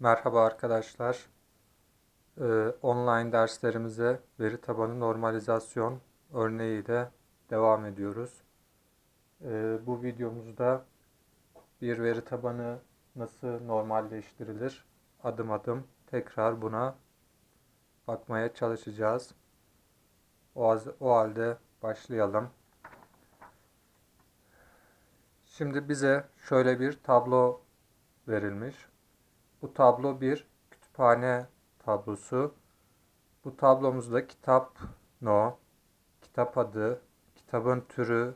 Merhaba arkadaşlar. Ee, online derslerimize veri tabanı normalizasyon örneğiyle devam ediyoruz. Ee, bu videomuzda bir veri tabanı nasıl normalleştirilir adım adım tekrar buna bakmaya çalışacağız. O, az- o halde başlayalım. Şimdi bize şöyle bir tablo verilmiş. Bu tablo bir kütüphane tablosu. Bu tablomuzda kitap no, kitap adı, kitabın türü,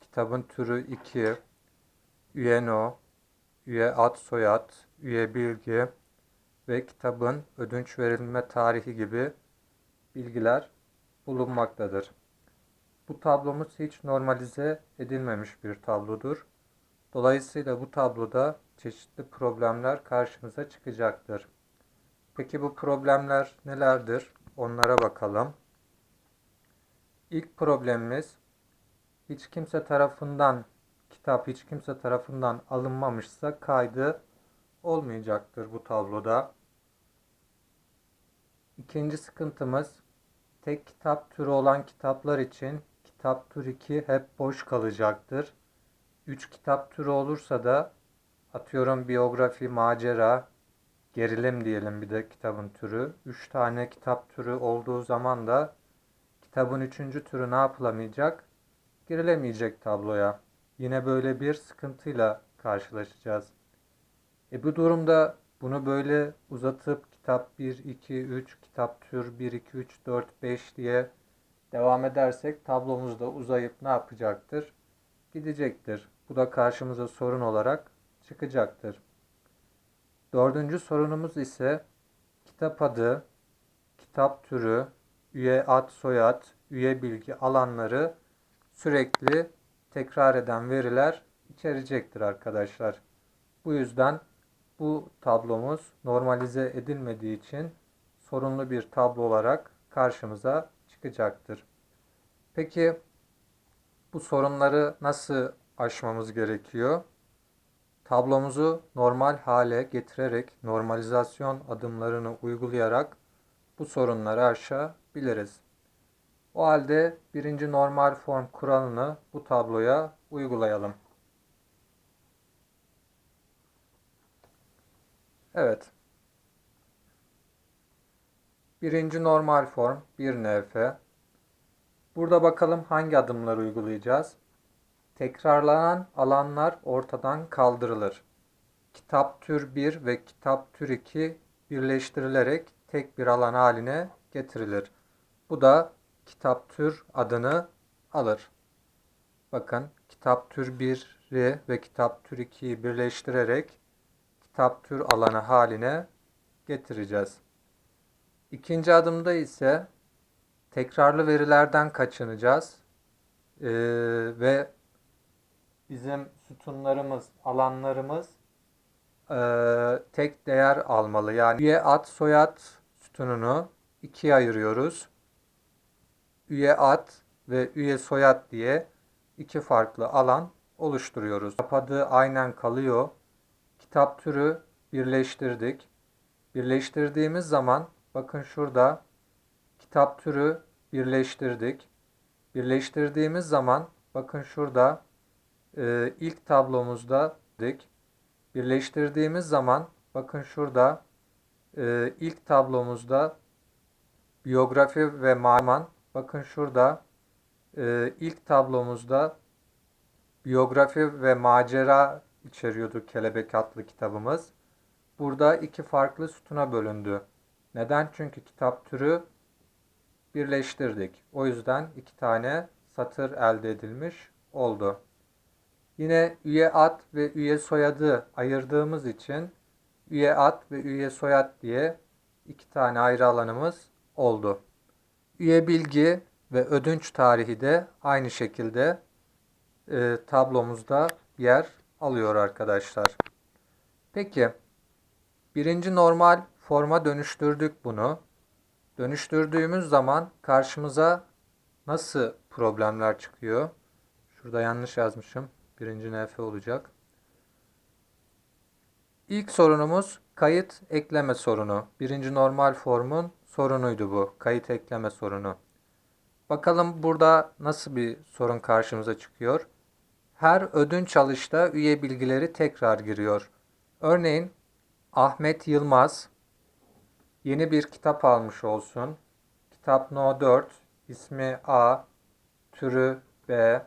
kitabın türü 2, üye no, üye ad soyad, üye bilgi ve kitabın ödünç verilme tarihi gibi bilgiler bulunmaktadır. Bu tablomuz hiç normalize edilmemiş bir tablodur. Dolayısıyla bu tabloda çeşitli problemler karşımıza çıkacaktır. Peki bu problemler nelerdir? Onlara bakalım. İlk problemimiz hiç kimse tarafından kitap hiç kimse tarafından alınmamışsa kaydı olmayacaktır bu tabloda. İkinci sıkıntımız tek kitap türü olan kitaplar için kitap tür 2 hep boş kalacaktır. 3 kitap türü olursa da atıyorum biyografi, macera, gerilim diyelim bir de kitabın türü. 3 tane kitap türü olduğu zaman da kitabın 3. türü ne yapılamayacak? Girilemeyecek tabloya. Yine böyle bir sıkıntıyla karşılaşacağız. E bu durumda bunu böyle uzatıp kitap 1, 2, 3, kitap tür 1, 2, 3, 4, 5 diye devam edersek tablomuz da uzayıp ne yapacaktır? Gidecektir. Bu da karşımıza sorun olarak çıkacaktır. Dördüncü sorunumuz ise kitap adı, kitap türü, üye ad soyad, üye bilgi alanları sürekli tekrar eden veriler içerecektir arkadaşlar. Bu yüzden bu tablomuz normalize edilmediği için sorunlu bir tablo olarak karşımıza çıkacaktır. Peki bu sorunları nasıl aşmamız gerekiyor? Tablomuzu normal hale getirerek normalizasyon adımlarını uygulayarak bu sorunları aşabiliriz. O halde birinci normal form kuralını bu tabloya uygulayalım. Evet. Birinci normal form 1NF. Burada bakalım hangi adımları uygulayacağız. Tekrarlanan alanlar ortadan kaldırılır. Kitap tür 1 ve kitap tür 2 birleştirilerek tek bir alan haline getirilir. Bu da kitap tür adını alır. Bakın kitap tür 1'i ve kitap tür 2'yi birleştirerek kitap tür alanı haline getireceğiz. İkinci adımda ise tekrarlı verilerden kaçınacağız. Ee, ve bizim sütunlarımız, alanlarımız eee, tek değer almalı. Yani üye ad soyad sütununu ikiye ayırıyoruz. Üye ad ve üye soyad diye iki farklı alan oluşturuyoruz. Kitap adı aynen kalıyor. Kitap türü birleştirdik. Birleştirdiğimiz zaman bakın şurada kitap türü birleştirdik. Birleştirdiğimiz zaman bakın şurada e, ilk tablomuzda dik. Birleştirdiğimiz zaman bakın şurada e, ilk tablomuzda biyografi ve maman bakın şurada e, ilk tablomuzda biyografi ve macera içeriyordu Kelebek adlı kitabımız. Burada iki farklı sütuna bölündü. Neden? Çünkü kitap türü birleştirdik. O yüzden iki tane satır elde edilmiş oldu. Yine üye ad ve üye soyadı ayırdığımız için üye ad ve üye soyad diye iki tane ayrı alanımız oldu. Üye bilgi ve ödünç tarihi de aynı şekilde e, tablomuzda yer alıyor arkadaşlar. Peki birinci normal forma dönüştürdük bunu. Dönüştürdüğümüz zaman karşımıza nasıl problemler çıkıyor? Şurada yanlış yazmışım. Birinci NF olacak. İlk sorunumuz kayıt ekleme sorunu. Birinci normal formun sorunuydu bu. Kayıt ekleme sorunu. Bakalım burada nasıl bir sorun karşımıza çıkıyor. Her ödünç alışta üye bilgileri tekrar giriyor. Örneğin Ahmet Yılmaz yeni bir kitap almış olsun. Kitap No 4, ismi A, türü B,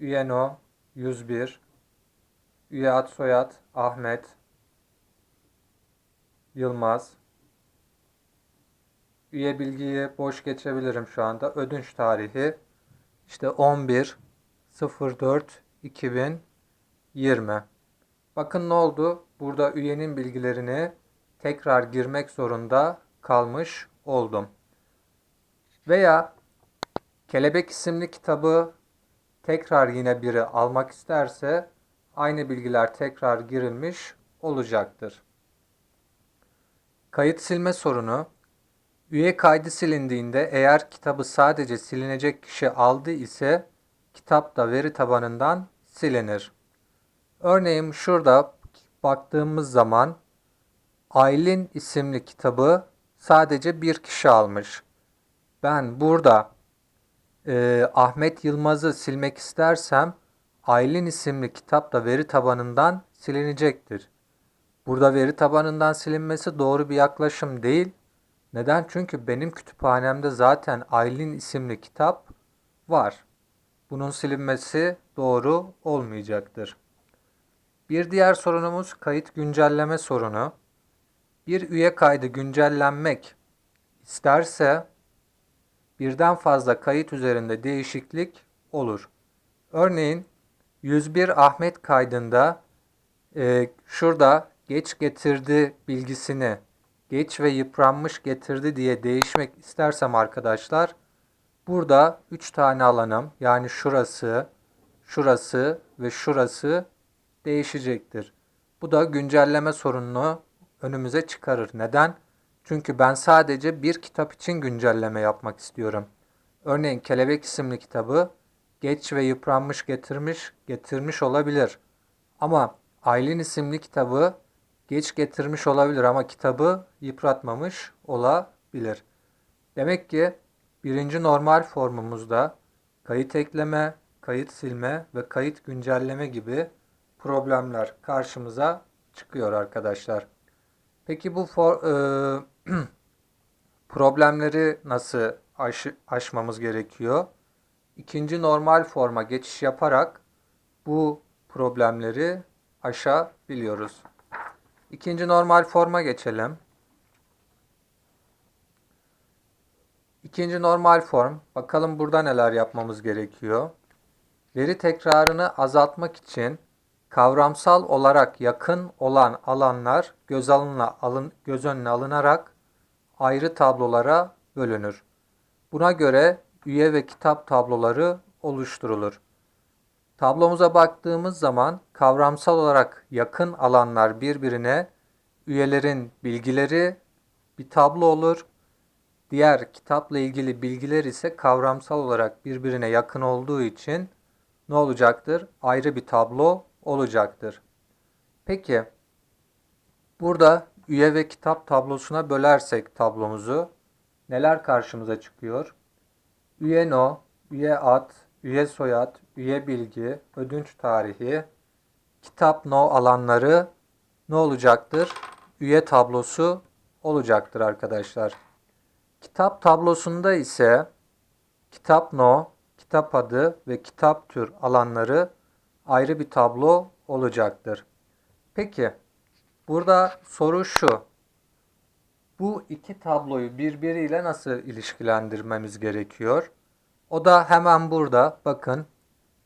üye No 101, üye ad soyad Ahmet Yılmaz. Üye bilgiyi boş geçebilirim şu anda. Ödünç tarihi işte 11 04 2020. Bakın ne oldu? Burada üyenin bilgilerini tekrar girmek zorunda kalmış oldum. Veya Kelebek isimli kitabı tekrar yine biri almak isterse aynı bilgiler tekrar girilmiş olacaktır. Kayıt silme sorunu Üye kaydı silindiğinde eğer kitabı sadece silinecek kişi aldı ise kitap da veri tabanından silinir. Örneğin şurada baktığımız zaman Aylin isimli kitabı sadece bir kişi almış. Ben burada e, Ahmet Yılmaz'ı silmek istersem Aylin isimli kitap da veri tabanından silinecektir. Burada veri tabanından silinmesi doğru bir yaklaşım değil. Neden? Çünkü benim kütüphanemde zaten Aylin isimli kitap var. Bunun silinmesi doğru olmayacaktır. Bir diğer sorunumuz kayıt güncelleme sorunu. Bir üye kaydı güncellenmek isterse birden fazla kayıt üzerinde değişiklik olur. Örneğin 101 Ahmet kaydında e, şurada geç getirdi bilgisini geç ve yıpranmış getirdi diye değişmek istersem arkadaşlar burada 3 tane alanım yani şurası, şurası ve şurası değişecektir. Bu da güncelleme sorununu önümüze çıkarır. Neden? Çünkü ben sadece bir kitap için güncelleme yapmak istiyorum. Örneğin Kelebek isimli kitabı geç ve yıpranmış getirmiş getirmiş olabilir. Ama Aylin isimli kitabı geç getirmiş olabilir ama kitabı yıpratmamış olabilir. Demek ki birinci normal formumuzda kayıt ekleme, kayıt silme ve kayıt güncelleme gibi problemler karşımıza çıkıyor arkadaşlar. Peki bu for, e, problemleri nasıl aş, aşmamız gerekiyor? İkinci normal forma geçiş yaparak bu problemleri aşabiliyoruz. İkinci normal forma geçelim. İkinci normal form. Bakalım burada neler yapmamız gerekiyor. Veri tekrarını azaltmak için kavramsal olarak yakın olan alanlar göz, alın, göz önüne alınarak ayrı tablolara bölünür. Buna göre üye ve kitap tabloları oluşturulur. Tablomuza baktığımız zaman kavramsal olarak yakın alanlar birbirine üyelerin bilgileri bir tablo olur. Diğer kitapla ilgili bilgiler ise kavramsal olarak birbirine yakın olduğu için ne olacaktır? Ayrı bir tablo olacaktır. Peki burada üye ve kitap tablosuna bölersek tablomuzu neler karşımıza çıkıyor? Üye no, üye ad, üye soyad, üye bilgi, ödünç tarihi, kitap no alanları ne olacaktır? Üye tablosu olacaktır arkadaşlar. Kitap tablosunda ise kitap no, kitap adı ve kitap tür alanları ayrı bir tablo olacaktır. Peki burada soru şu. Bu iki tabloyu birbiriyle nasıl ilişkilendirmemiz gerekiyor? O da hemen burada. Bakın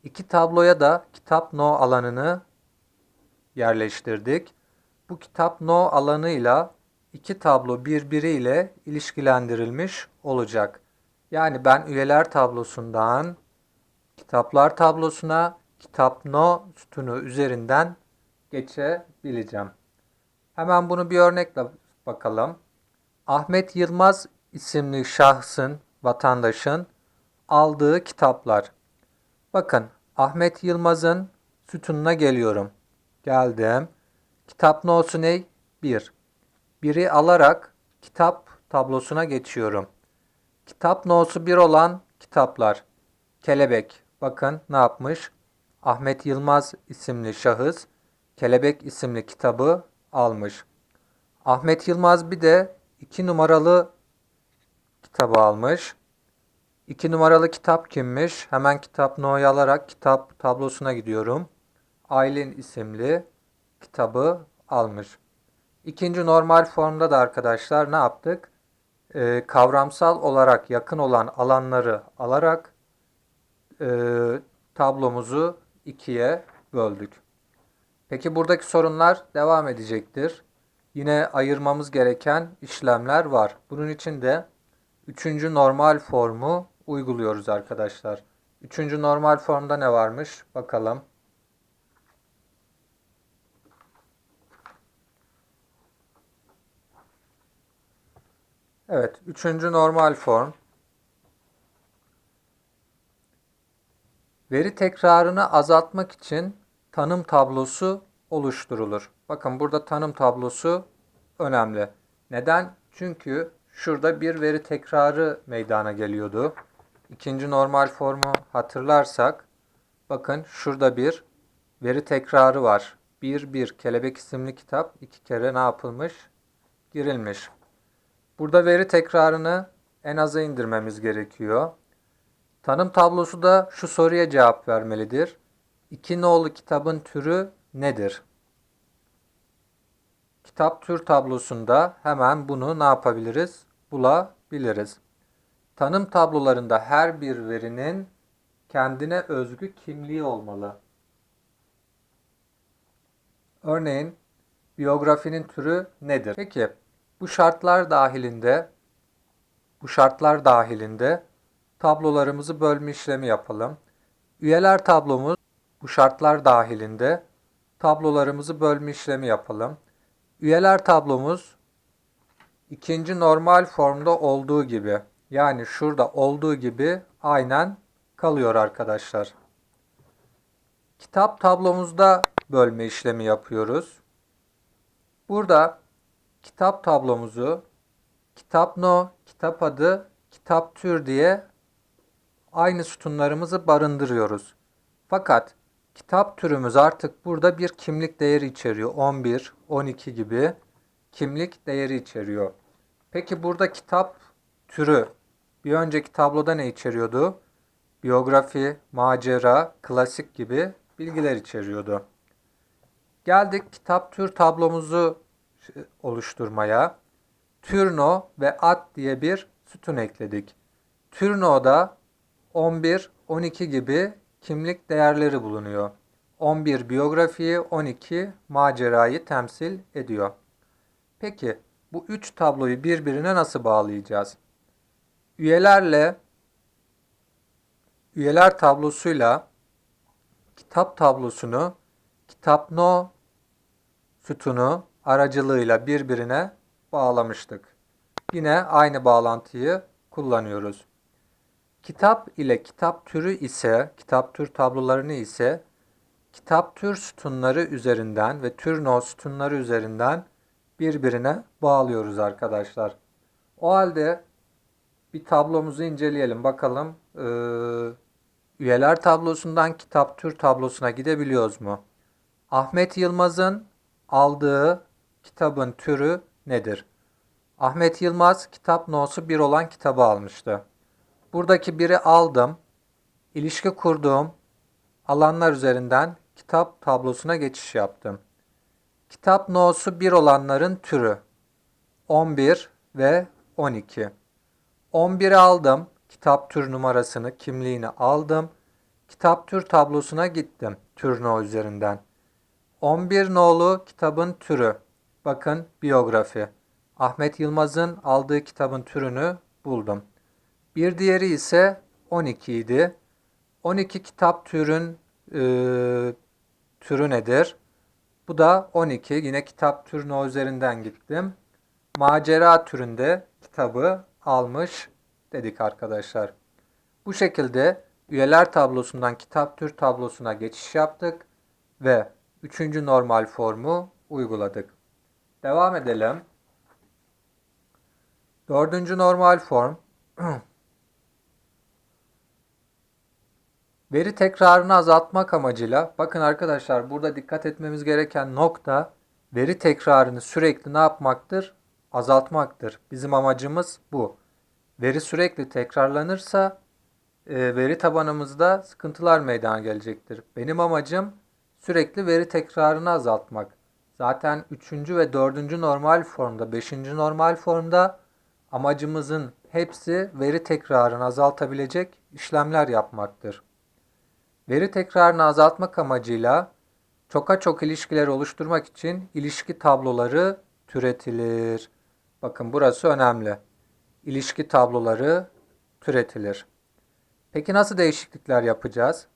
iki tabloya da kitap no alanını yerleştirdik. Bu kitap no alanıyla iki tablo birbiriyle ilişkilendirilmiş olacak. Yani ben üyeler tablosundan kitaplar tablosuna kitap no sütunu üzerinden geçebileceğim. Hemen bunu bir örnekle bakalım. Ahmet Yılmaz isimli şahsın, vatandaşın aldığı kitaplar. Bakın Ahmet Yılmaz'ın sütununa geliyorum. Geldim. Kitap no'su ne? 1. Biri alarak kitap tablosuna geçiyorum. Kitap no'su 1 olan kitaplar. Kelebek. Bakın ne yapmış? Ahmet Yılmaz isimli şahıs Kelebek isimli kitabı almış. Ahmet Yılmaz bir de 2 numaralı kitabı almış. 2 numaralı kitap kimmiş? Hemen kitap no'yu alarak kitap tablosuna gidiyorum. Aylin isimli kitabı almış. İkinci normal formda da arkadaşlar ne yaptık? Ee, kavramsal olarak yakın olan alanları alarak e, tablomuzu ikiye böldük. Peki buradaki sorunlar devam edecektir. Yine ayırmamız gereken işlemler var. Bunun için de üçüncü normal formu uyguluyoruz arkadaşlar. Üçüncü normal formda ne varmış? Bakalım. Evet, üçüncü normal form. Veri tekrarını azaltmak için tanım tablosu oluşturulur. Bakın burada tanım tablosu önemli. Neden? Çünkü şurada bir veri tekrarı meydana geliyordu. İkinci normal formu hatırlarsak bakın şurada bir veri tekrarı var. 1 1 kelebek isimli kitap iki kere ne yapılmış? Girilmiş. Burada veri tekrarını en aza indirmemiz gerekiyor. Tanım tablosu da şu soruya cevap vermelidir. İki nolu kitabın türü nedir? Kitap tür tablosunda hemen bunu ne yapabiliriz? Bulabiliriz. Tanım tablolarında her bir verinin kendine özgü kimliği olmalı. Örneğin biyografinin türü nedir? Peki bu şartlar dahilinde bu şartlar dahilinde tablolarımızı bölme işlemi yapalım. Üyeler tablomuz bu şartlar dahilinde tablolarımızı bölme işlemi yapalım. Üyeler tablomuz ikinci normal formda olduğu gibi yani şurada olduğu gibi aynen kalıyor arkadaşlar. Kitap tablomuzda bölme işlemi yapıyoruz. Burada kitap tablomuzu kitap no, kitap adı, kitap tür diye aynı sütunlarımızı barındırıyoruz. Fakat kitap türümüz artık burada bir kimlik değeri içeriyor. 11, 12 gibi kimlik değeri içeriyor. Peki burada kitap türü bir önceki tabloda ne içeriyordu? Biyografi, macera, klasik gibi bilgiler içeriyordu. Geldik kitap tür tablomuzu oluşturmaya. Türno ve ad diye bir sütun ekledik. Türno'da 11, 12 gibi kimlik değerleri bulunuyor. 11 biyografiyi, 12 macerayı temsil ediyor. Peki bu üç tabloyu birbirine nasıl bağlayacağız? Üyelerle üyeler tablosuyla kitap tablosunu kitap no sütunu aracılığıyla birbirine bağlamıştık. Yine aynı bağlantıyı kullanıyoruz. Kitap ile kitap türü ise, kitap tür tablolarını ise kitap tür sütunları üzerinden ve tür no sütunları üzerinden birbirine bağlıyoruz arkadaşlar. O halde bir tablomuzu inceleyelim. Bakalım ee, üyeler tablosundan kitap tür tablosuna gidebiliyoruz mu? Ahmet Yılmaz'ın aldığı kitabın türü nedir? Ahmet Yılmaz kitap nosu bir olan kitabı almıştı. Buradaki biri aldım. İlişki kurduğum alanlar üzerinden kitap tablosuna geçiş yaptım. Kitap nosu bir olanların türü 11 ve 12. 11'i aldım. Kitap tür numarasını, kimliğini aldım. Kitap tür tablosuna gittim tür no üzerinden. 11 nolu kitabın türü. Bakın biyografi. Ahmet Yılmaz'ın aldığı kitabın türünü buldum. Bir diğeri ise 12 idi. 12 kitap türün e, türü nedir? Bu da 12. Yine kitap türüne üzerinden gittim. Macera türünde kitabı almış dedik arkadaşlar. Bu şekilde üyeler tablosundan kitap tür tablosuna geçiş yaptık ve üçüncü normal formu uyguladık. Devam edelim. Dördüncü normal form. Veri tekrarını azaltmak amacıyla bakın arkadaşlar burada dikkat etmemiz gereken nokta veri tekrarını sürekli ne yapmaktır? Azaltmaktır. Bizim amacımız bu. Veri sürekli tekrarlanırsa e, veri tabanımızda sıkıntılar meydana gelecektir. Benim amacım sürekli veri tekrarını azaltmak. Zaten 3. ve 4. normal formda, 5. normal formda amacımızın hepsi veri tekrarını azaltabilecek işlemler yapmaktır. Veri tekrarını azaltmak amacıyla çoka çok ilişkiler oluşturmak için ilişki tabloları türetilir. Bakın burası önemli. İlişki tabloları türetilir. Peki nasıl değişiklikler yapacağız?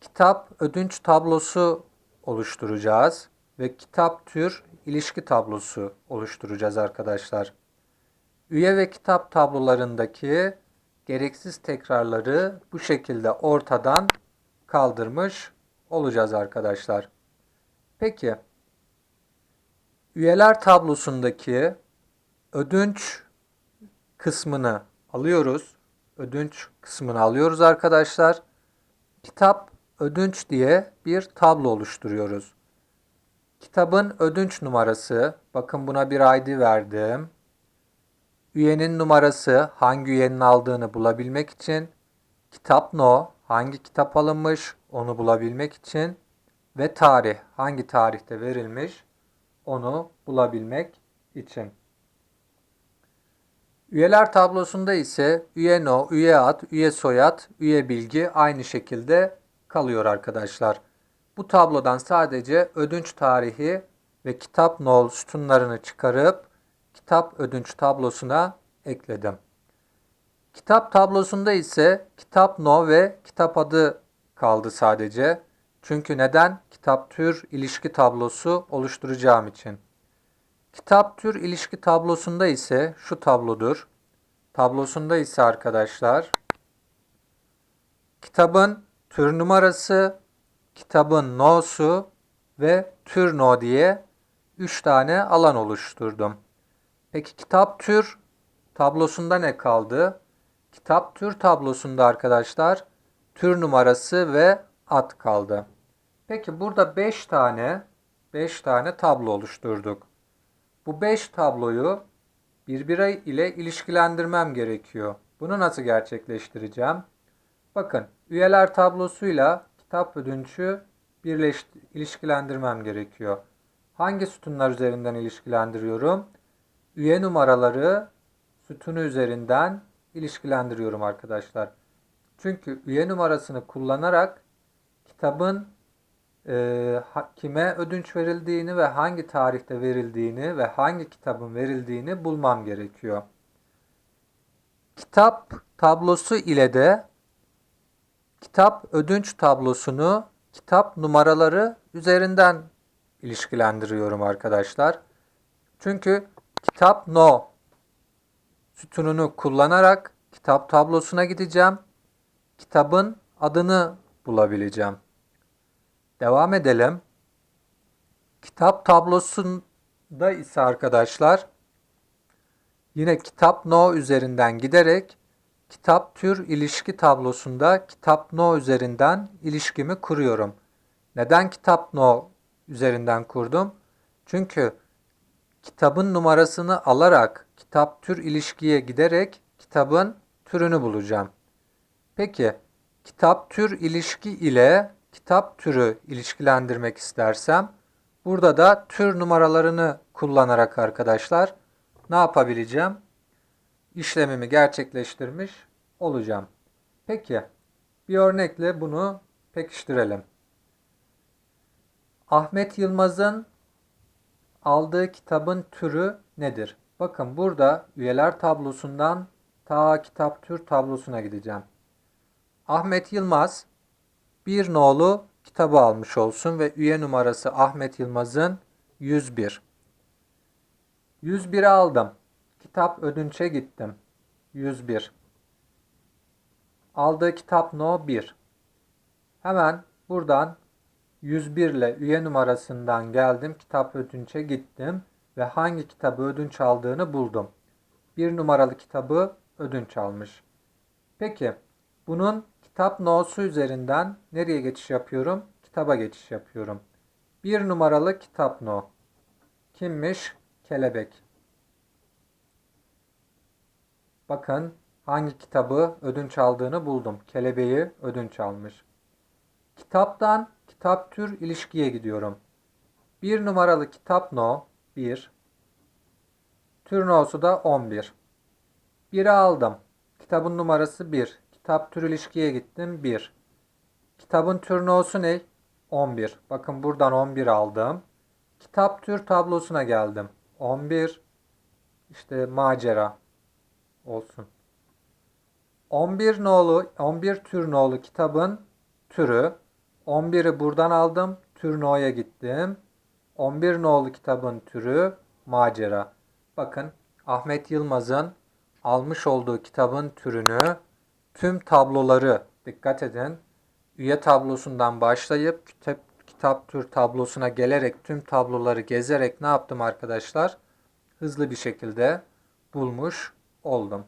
Kitap ödünç tablosu oluşturacağız ve kitap tür ilişki tablosu oluşturacağız arkadaşlar. Üye ve kitap tablolarındaki gereksiz tekrarları bu şekilde ortadan kaldırmış olacağız arkadaşlar. Peki üyeler tablosundaki ödünç kısmını alıyoruz. Ödünç kısmını alıyoruz arkadaşlar. Kitap ödünç diye bir tablo oluşturuyoruz. Kitabın ödünç numarası, bakın buna bir ID verdim. Üyenin numarası, hangi üyenin aldığını bulabilmek için, kitap no, hangi kitap alınmış onu bulabilmek için ve tarih, hangi tarihte verilmiş onu bulabilmek için. Üyeler tablosunda ise üye no, üye ad, üye soyad, üye bilgi aynı şekilde kalıyor arkadaşlar. Bu tablodan sadece ödünç tarihi ve kitap nol sütunlarını çıkarıp kitap ödünç tablosuna ekledim. Kitap tablosunda ise kitap no ve kitap adı kaldı sadece. Çünkü neden? Kitap tür ilişki tablosu oluşturacağım için. Kitap tür ilişki tablosunda ise şu tablodur. Tablosunda ise arkadaşlar kitabın tür numarası, kitabın no'su ve tür no diye 3 tane alan oluşturdum. Peki kitap tür tablosunda ne kaldı? Kitap tür tablosunda arkadaşlar tür numarası ve ad kaldı. Peki burada 5 tane 5 tane tablo oluşturduk. Bu 5 tabloyu birbiri ile ilişkilendirmem gerekiyor. Bunu nasıl gerçekleştireceğim? Bakın üyeler tablosuyla kitap ödünçü birleş, ilişkilendirmem gerekiyor. Hangi sütunlar üzerinden ilişkilendiriyorum? Üye numaraları sütunu üzerinden ilişkilendiriyorum arkadaşlar. Çünkü üye numarasını kullanarak kitabın e, kime ödünç verildiğini ve hangi tarihte verildiğini ve hangi kitabın verildiğini bulmam gerekiyor. Kitap tablosu ile de kitap ödünç tablosunu kitap numaraları üzerinden ilişkilendiriyorum arkadaşlar. Çünkü kitap no sütununu kullanarak kitap tablosuna gideceğim. Kitabın adını bulabileceğim. Devam edelim. Kitap tablosunda ise arkadaşlar yine kitap no üzerinden giderek kitap tür ilişki tablosunda kitap no üzerinden ilişkimi kuruyorum. Neden kitap no üzerinden kurdum? Çünkü kitabın numarasını alarak kitap tür ilişkiye giderek kitabın türünü bulacağım. Peki kitap tür ilişki ile kitap türü ilişkilendirmek istersem burada da tür numaralarını kullanarak arkadaşlar ne yapabileceğim? İşlemimi gerçekleştirmiş olacağım. Peki bir örnekle bunu pekiştirelim. Ahmet Yılmaz'ın aldığı kitabın türü nedir? Bakın burada üyeler tablosundan ta kitap tür tablosuna gideceğim. Ahmet Yılmaz bir nolu kitabı almış olsun ve üye numarası Ahmet Yılmaz'ın 101. 101'i aldım. Kitap ödünçe gittim. 101. Aldığı kitap no 1. Hemen buradan 101 ile üye numarasından geldim. Kitap ödünçe gittim ve hangi kitabı ödünç aldığını buldum. Bir numaralı kitabı ödünç almış. Peki bunun kitap no'su üzerinden nereye geçiş yapıyorum? Kitaba geçiş yapıyorum. Bir numaralı kitap no. Kimmiş? Kelebek. Bakın hangi kitabı ödünç aldığını buldum. Kelebeği ödünç almış. Kitaptan kitap tür ilişkiye gidiyorum. Bir numaralı kitap no 1. Tür no'su da 11. 1'i aldım. Kitabın numarası 1. Kitap tür ilişkiye gittim 1. Kitabın tür no'su ne? 11. Bakın buradan 11 aldım. Kitap tür tablosuna geldim. 11 işte macera olsun. 11 nolu 11 tür nolu kitabın türü 11'i buradan aldım. Tür no'ya gittim. 11 nolu kitabın türü macera. Bakın Ahmet Yılmaz'ın almış olduğu kitabın türünü tüm tabloları dikkat edin. Üye tablosundan başlayıp kitap, kitap tür tablosuna gelerek tüm tabloları gezerek ne yaptım arkadaşlar? Hızlı bir şekilde bulmuş oldum.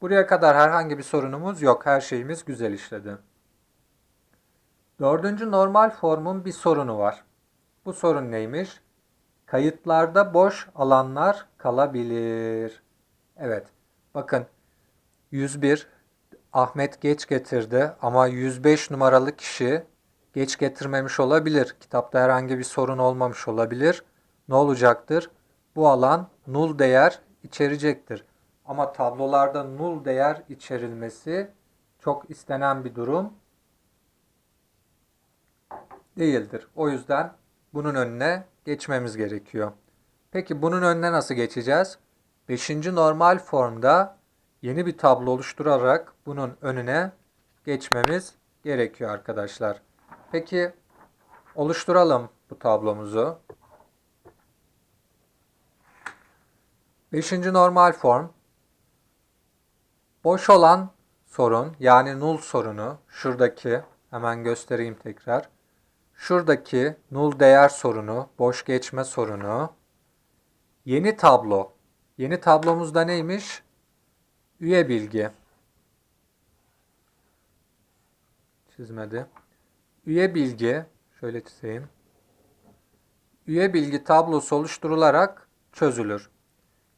Buraya kadar herhangi bir sorunumuz yok. Her şeyimiz güzel işledi. Dördüncü normal formun bir sorunu var. Bu sorun neymiş? Kayıtlarda boş alanlar kalabilir. Evet. Bakın 101 Ahmet geç getirdi ama 105 numaralı kişi geç getirmemiş olabilir. Kitapta herhangi bir sorun olmamış olabilir. Ne olacaktır? Bu alan null değer içerecektir. Ama tablolarda null değer içerilmesi çok istenen bir durum değildir. O yüzden bunun önüne geçmemiz gerekiyor. Peki bunun önüne nasıl geçeceğiz? Beşinci normal formda yeni bir tablo oluşturarak bunun önüne geçmemiz gerekiyor arkadaşlar. Peki oluşturalım bu tablomuzu. Beşinci normal form boş olan sorun yani null sorunu şuradaki hemen göstereyim tekrar. Şuradaki null değer sorunu, boş geçme sorunu. Yeni tablo. Yeni tablomuzda neymiş? Üye bilgi. Çizmedi. Üye bilgi. Şöyle çizeyim. Üye bilgi tablosu oluşturularak çözülür.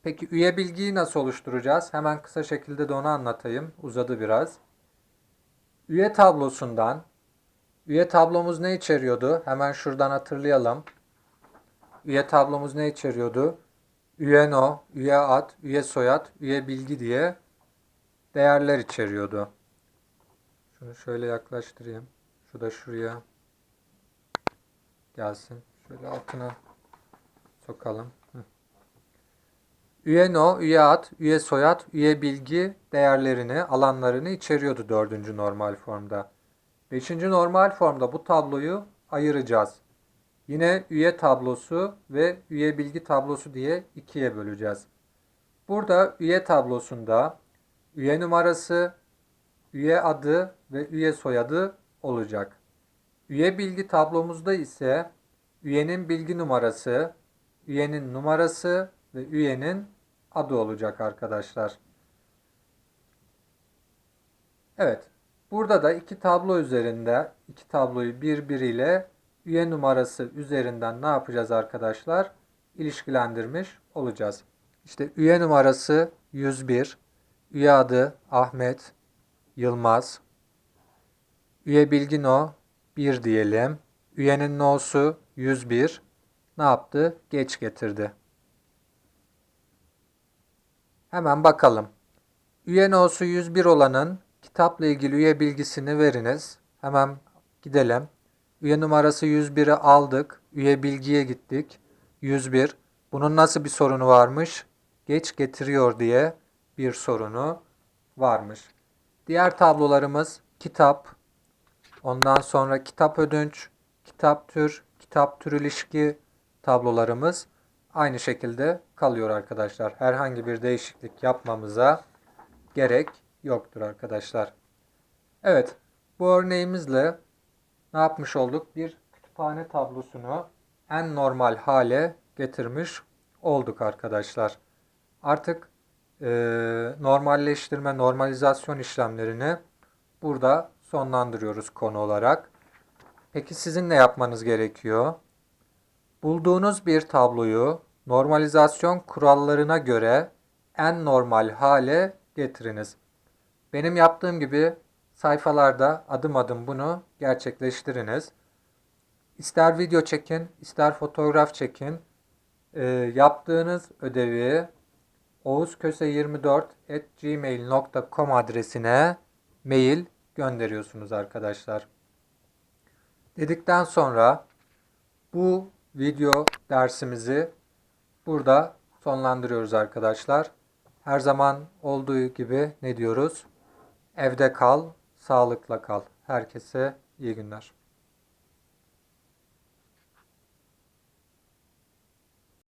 Peki üye bilgiyi nasıl oluşturacağız? Hemen kısa şekilde de onu anlatayım. Uzadı biraz. Üye tablosundan üye tablomuz ne içeriyordu? Hemen şuradan hatırlayalım. Üye tablomuz ne içeriyordu? Üye no, üye ad, üye soyad, üye bilgi diye değerler içeriyordu. Şunu şöyle yaklaştırayım. Şu da şuraya gelsin. Şöyle altına sokalım. Üye no, üye ad, üye soyad, üye bilgi değerlerini, alanlarını içeriyordu dördüncü normal formda. Beşinci normal formda bu tabloyu ayıracağız. Yine üye tablosu ve üye bilgi tablosu diye ikiye böleceğiz. Burada üye tablosunda üye numarası, üye adı ve üye soyadı olacak. Üye bilgi tablomuzda ise üyenin bilgi numarası, üyenin numarası ve üyenin adı olacak arkadaşlar. Evet. Burada da iki tablo üzerinde iki tabloyu birbiriyle üye numarası üzerinden ne yapacağız arkadaşlar? İlişkilendirmiş olacağız. İşte üye numarası 101, üye adı Ahmet Yılmaz, üye bilgi no 1 diyelim. Üyenin no'su 101 ne yaptı? Geç getirdi. Hemen bakalım. Üye no'su 101 olanın kitapla ilgili üye bilgisini veriniz. Hemen gidelim. Üye numarası 101'i aldık. Üye bilgiye gittik. 101. Bunun nasıl bir sorunu varmış? Geç getiriyor diye bir sorunu varmış. Diğer tablolarımız kitap, ondan sonra kitap ödünç, kitap tür, kitap tür ilişki tablolarımız aynı şekilde kalıyor arkadaşlar. Herhangi bir değişiklik yapmamıza gerek yoktur arkadaşlar. Evet, bu örneğimizle ne yapmış olduk? Bir kütüphane tablosunu en normal hale getirmiş olduk arkadaşlar. Artık e, normalleştirme, normalizasyon işlemlerini burada sonlandırıyoruz konu olarak. Peki sizin ne yapmanız gerekiyor? Bulduğunuz bir tabloyu normalizasyon kurallarına göre en normal hale getiriniz. Benim yaptığım gibi sayfalarda adım adım bunu gerçekleştiriniz. İster video çekin, ister fotoğraf çekin. Ee, yaptığınız ödevi oğuzköse24@gmail.com adresine mail gönderiyorsunuz arkadaşlar. Dedikten sonra bu video dersimizi burada sonlandırıyoruz arkadaşlar. Her zaman olduğu gibi ne diyoruz? Evde kal, sağlıkla kal. Herkese iyi günler.